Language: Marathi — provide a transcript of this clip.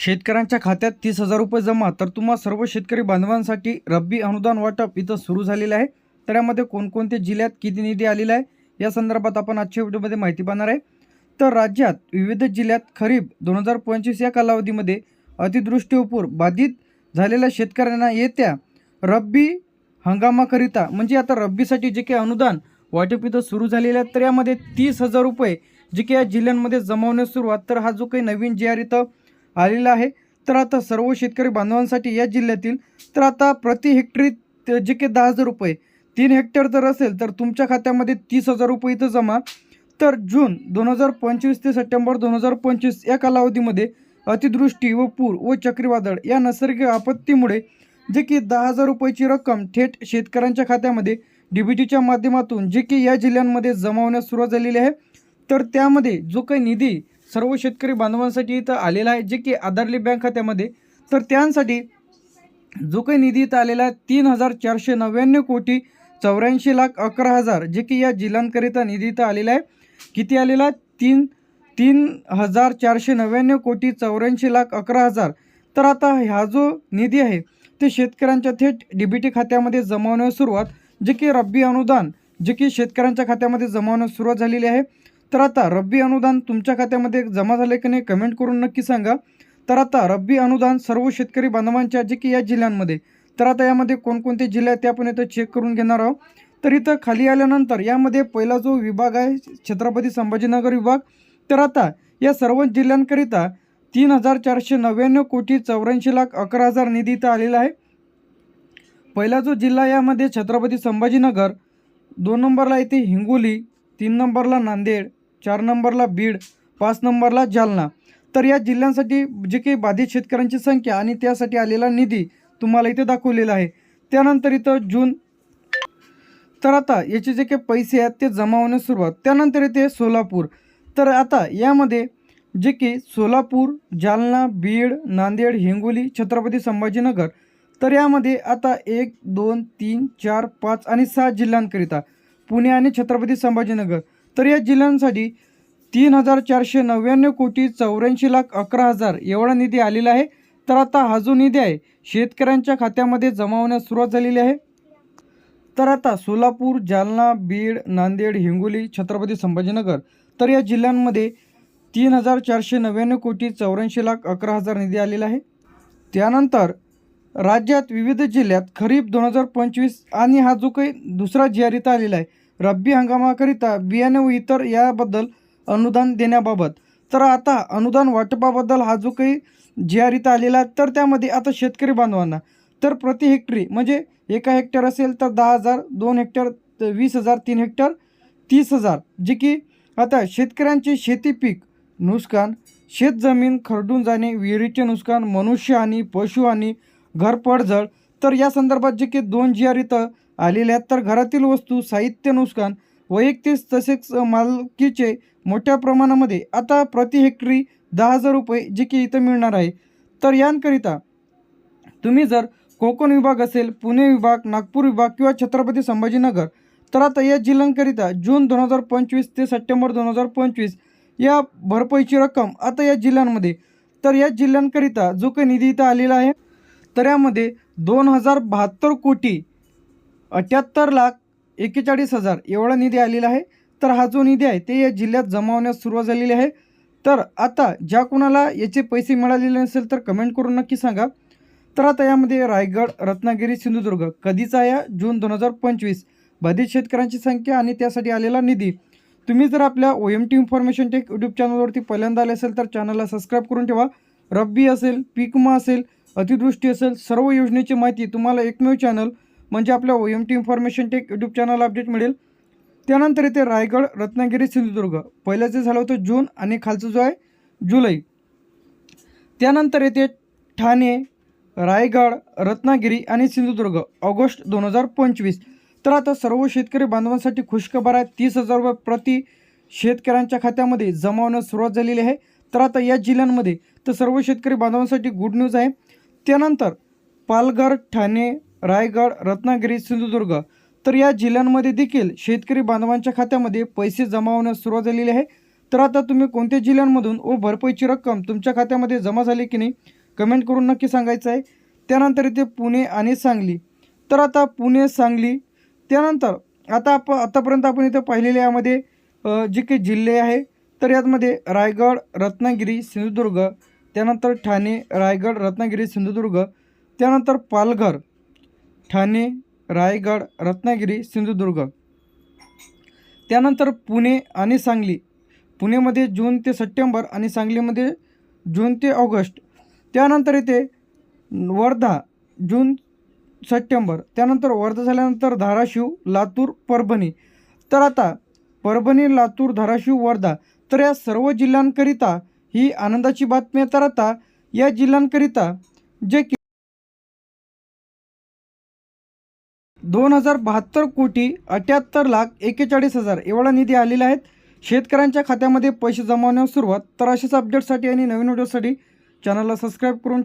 शेतकऱ्यांच्या खात्यात तीस हजार रुपये जमा. तर तुम्हा सर्व शेतकरी बांधवांसाठी रब्बी अनुदान वाटप इथं सुरू झालेलं आहे. तर यामध्ये कोणकोणत्या जिल्ह्यात किती निधी आलेला आहे? या संदर्भात आपण आजच्या व्हिडिओमध्ये माहिती पाहणार आहे. तर राज्यात विविध जिल्ह्यात खरीप दोन हजार पंचवीस या कालावधीमध्ये अतिदृष्टीपूर बाधित झालेल्या शेतकऱ्यांना येत्या रब्बी हंगामाकरिता म्हणजे आता रब्बीसाठी जे काही अनुदान वाटप इथं सुरू झालेलं आहे तर यामध्ये तीस हजार रुपये जे काही या जिल्ह्यांमध्ये जमावण्यास सुरुवात. तर हा जो काही नवीन जे आर इथं आलेला आहे. तर आता सर्व शेतकरी बांधवांसाठी या जिल्ह्यातील तर आता प्रति हेक्टरी जे काही दहा हजार रुपये तीन हेक्टर जर असेल तर तुमच्या खात्यामध्ये तीस हजार रुपये इथं जमा. तर जून दोन हजार पंचवीस ते सप्टेंबर दोन हजार पंचवीस या कालावधीमध्ये अतिदृष्टी व पूर व चक्रीवादळ या नैसर्गिक आपत्तीमुळे जे की दहा हजार रुपयाची रक्कम थेट शेतकऱ्यांच्या खात्यामध्ये डी बी टीच्या माध्यमातून जे की या जिल्ह्यांमध्ये जमावण्यास सुरुवात झालेली आहे. तर त्यामध्ये जो काही निधी सर्व शेतकरी बांधवांसाठी इथं आलेला आहे जे की आधारली बँक खात्यामध्ये. तर त्यांसाठी जो काही निधी इथं आलेला आहे तीन हजार चारशे नव्याण्णव कोटी चौऱ्याऐंशी लाख अकरा हजार जे की या जिल्ह्यांकरिता निधी इथं आलेला आहे. किती आलेला आहे? तीन तीन हजार चारशे नव्याण्णव कोटी चौऱ्याऐंशी लाख अकरा हजार. तर आता हा जो निधी आहे ते शेतकऱ्यांच्या थेट डीबीटी खात्यामध्ये जमावण्यास सुरुवात जे की रब्बी अनुदान जे की शेतकऱ्यांच्या खात्यामध्ये जमावण्यास सुरुवात झालेली आहे. तर आता रब्बी अनुदान तुमच्या खात्यामध्ये जमा झाले की नाही कमेंट करून नक्की सांगा. तर आता रब्बी अनुदान सर्व शेतकरी बांधवांच्या जे की या जिल्ह्यांमध्ये. तर आता यामध्ये कोणकोणते जिल्हे आहेत ते आपण इथं चेक करून घेणार आहोत. तर इथं खाली आल्यानंतर यामध्ये पहिला जो विभाग आहे छत्रपती संभाजीनगर विभाग. तर आता या सर्व जिल्ह्यांकरिता तीन हजार चारशे नव्याण्णव कोटी चौऱ्याऐंशी लाख अकरा हजार निधी इथं आलेला आहे. पहिला जो जिल्हा यामध्ये छत्रपती संभाजीनगर दोन नंबरला येते हिंगोली तीन नंबरला नांदेड चार नंबरला बीड पाच नंबरला जालना. तर या जिल्ह्यांसाठी जे काही बाधित शेतकऱ्यांची संख्या आणि त्यासाठी आलेला निधी तुम्हाला इथे दाखवलेला आहे. त्यानंतर इथं जून तर आता याचे जे काही पैसे आहेत ते जमा होण्यास सुरुवात. त्यानंतर येते सोलापूर. तर आता यामध्ये जे की सोलापूर जालना बीड नांदेड हिंगोली छत्रपती संभाजीनगर. तर यामध्ये आता एक दोन तीन चार पाच आणि सहा जिल्ह्यांकरिता पुणे आणि छत्रपती संभाजीनगर. तर या जिल्ह्यांसाठी तीन हजार चारशे नव्याण्णव कोटी चौऱ्याऐंशी लाख अकरा हजार एवढा निधी आलेला आहे. तर आता हा जो निधी आहे शेतकऱ्यांच्या खात्यामध्ये जमा होण्यास सुरुवात झालेली आहे. तर आता सोलापूर जालना बीड नांदेड हिंगोली छत्रपती संभाजीनगर तर या जिल्ह्यांमध्ये तीन हजार चारशे नव्याण्णव कोटी चौऱ्याऐंशी लाख अकरा हजार निधी आलेला आहे. त्यानंतर राज्यात विविध जिल्ह्यात खरीप दोन हजार पंचवीस आणि हा जो काही दुसरा जी आलेला आहे रब्बी हंगामाकरिता बियाणे व इतर याबद्दल अनुदान देण्याबाबत. तर आता अनुदान वाटपाबद्दल हा जो काही जी आलेला आहे तर त्यामध्ये आता शेतकरी बांधवांना तर प्रति हेक्टरी म्हणजे एका हेक्टर असेल तर दहा हजार दोन हेक्टर वीस हजार तीन हेक्टर तीस हजार. जे की आता शेतकऱ्यांचे शेती पीक नुकसान शेतजमीन खरडून जाणे विहिरीचे नुकसान मनुष्यहानी पशुहानी घर पडझड तर या संदर्भात जे की दोन जी आलेल्या तर घरातील वस्तू साहित्य नुकसान वैयक्तिक तसेच मालकीचे मोठ्या प्रमाणामध्ये आता प्रति हेक्टरी दहा हजार रुपये जे की इथं मिळणार आहे. तर यांकरिता तुम्ही जर कोकण विभाग असेल पुणे विभाग नागपूर विभाग किंवा छत्रपती संभाजीनगर तर आता या जिल्ह्यांकरिता जून दोन हजार पंचवीस ते सप्टेंबर दोन हजार पंचवीस या भरपाईची रक्कम आता या जिल्ह्यांमध्ये तर या जिल्ह्यांकरिता जो काही निधी इथं आलेला आहे तर यामध्ये दोन हजार बहात्तर कोटी अठ्याहत्तर लाख एक्केचाळीस हजार एवढा निधी आलेला आहे. तर हा जो निधी आहे ते या जिल्ह्यात जमा होण्यास सुरुवात झालेली आहे. तर आता ज्या कोणाला याचे पैसे मिळालेले नसेल तर कमेंट करून नक्की सांगा. तर आता यामध्ये रायगड रत्नागिरी सिंधुदुर्ग कधीचा या? जून दोन हजार पंचवीस. बाधित शेतकऱ्यांची संख्या आणि त्यासाठी आलेला निधी. तुम्ही जर आपल्या O M T information tech YouTube चॅनलवरती पहिल्यांदा आले असेल तर चॅनलला सबस्क्राईब करून ठेवा. रब्बी असेल पीकमा असेल अतिवृष्टी असेल सर्व योजनेची माहिती तुम्हाला एकमेव चॅनल म्हणजे आपल्या O M T information tech YouTube channel update मिळेल. त्यानंतर येते रायगड रत्नागिरी सिंधुदुर्ग. पहिलं जे झालं होतं जून आणि खालचं जो आहे जुलै. त्यानंतर येते ठाणे रायगड रत्नागिरी आणि सिंधुदुर्ग ऑगस्ट दोन हजार पंचवीस. तर आता सर्व शेतकरी बांधवांसाठी खुशखबर आहे. तीस हजार रुपये प्रति शेतकऱ्यांच्या खात्यामध्ये जमा होण्यास सुरुवात झालेली आहे. तर आता या जिल्ह्यांमध्ये तर सर्व शेतकरी बांधवांसाठी गुड न्यूज आहे. त्यानंतर पालघर ठाणे रायगड रत्नागिरी सिंधुदुर्ग. तर या जिल्ह्यांमध्ये देखील शेतकरी बांधवांच्या खात्यामध्ये पैसे जमा होण्यास सुरुवात झालेली आहे. तर आता तुम्ही कोणत्या जिल्ह्यांमधून व भरपाईची रक्कम तुमच्या खात्यामध्ये जमा झाली की नाही कमेंट करून नक्की सांगायचं आहे. त्यानंतर इथे पुणे आणि सांगली. तर आता पुणे सांगली. त्यानंतर आता आप आतापर्यंत आपण इथं पाहिलेले यामध्ये जे काही जिल्हे आहे तर यामध्ये रायगड रत्नागिरी सिंधुदुर्ग. त्यानंतर ठाणे रायगड रत्नागिरी सिंधुदुर्ग. त्यानंतर पालघर. ठाणे रायगड रत्नागिरी सिंधुदुर्ग. त्यानंतर पुणे आणि सांगली. पुणेमध्ये जून ते सप्टेंबर आणि सांगलीमध्ये जून ते ऑगस्ट. त्यानंतर इथे वर्धा जून सप्टेंबर. त्यानंतर वर्धा झाल्यानंतर धाराशिव लातूर परभणी. तर आता परभणी लातूर धाराशिव वर्धा. तर या सर्व जिल्ह्यांकरिता ही आनंदाची बातमी तर आता या जिल्ह्यांकरिता जे दोन हजार बहात्तर कोटी अठ्याहत्तर लाख एकेचाळीस हजार एवढा निधी आलेला आहेत शेतकऱ्यांच्या खात्यामध्ये पैसे जमावण्यास सुरुवात. तर अशाच अपडेटसाठी आणि नवीन व्हिडिओसाठी चॅनलला सबस्क्राईब करून